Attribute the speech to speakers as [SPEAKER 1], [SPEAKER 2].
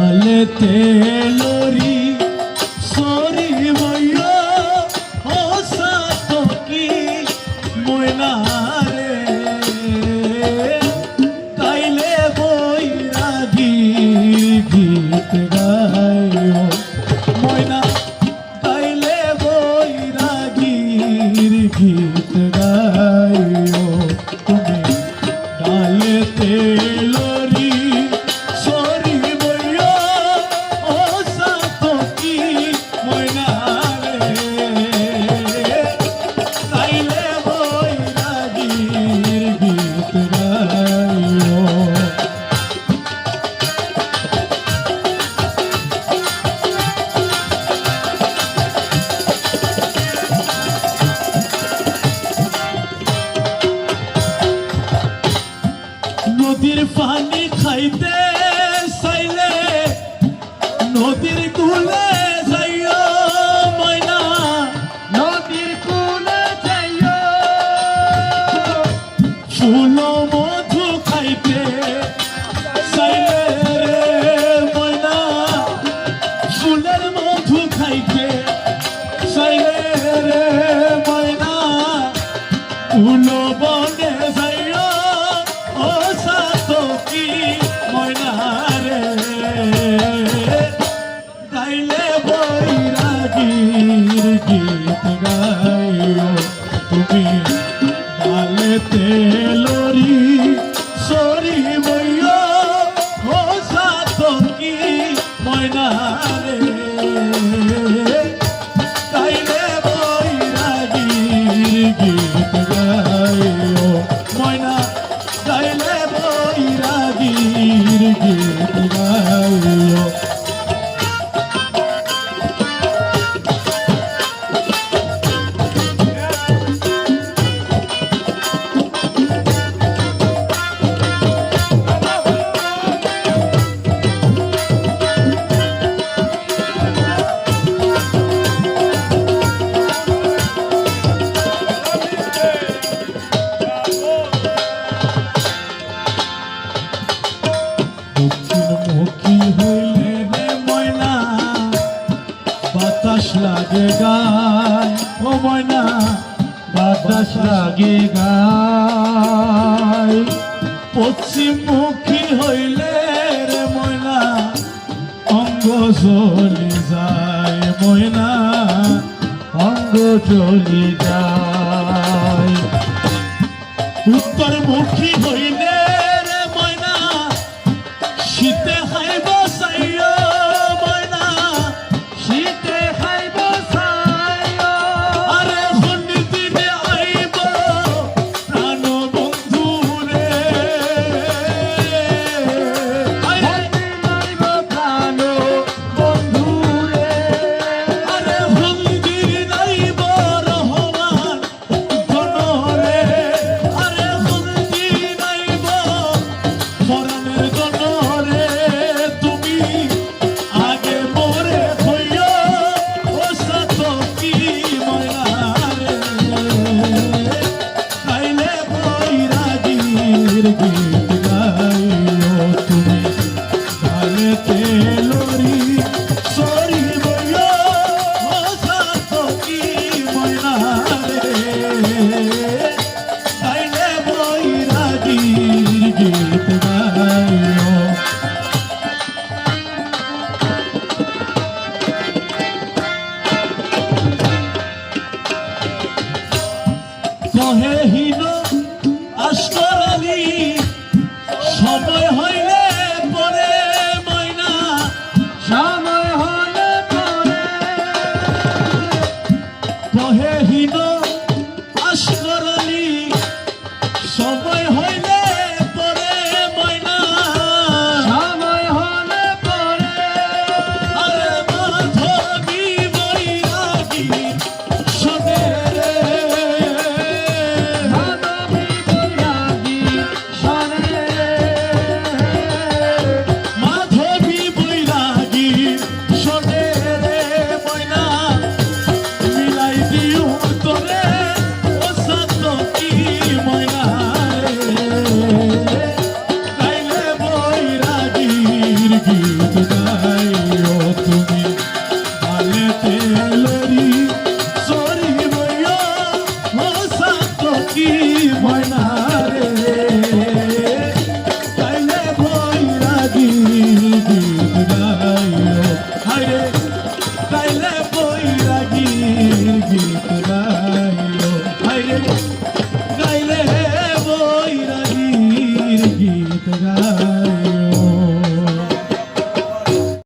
[SPEAKER 1] ಕಾಲತೆ ಲೋರಿ ಸೋರಿ ಮಯ್ಯ ಹೊಸ ತೊಕಿ ಮೊಯ್ನಾರೆ ಕೈಲೆ ಬೊಯ್ನಾ ಗೀತ ಗಾಯೋ ಮೊಯ್ನಾ ಕೈಲೆ ಬೊಯ್ನಾ ಗೀತ পানি খাইতে চাইলে নদীর तेल লাগে গান ও ময়না, বাতাস লাগে
[SPEAKER 2] গায়।
[SPEAKER 1] পশ্চিমমুখী হইলে রে ময়না, অঙ্গ চলি যায় ময়না,
[SPEAKER 2] অঙ্গ চলি যায়।
[SPEAKER 1] উত্তরে गिर गई অভয় হইলে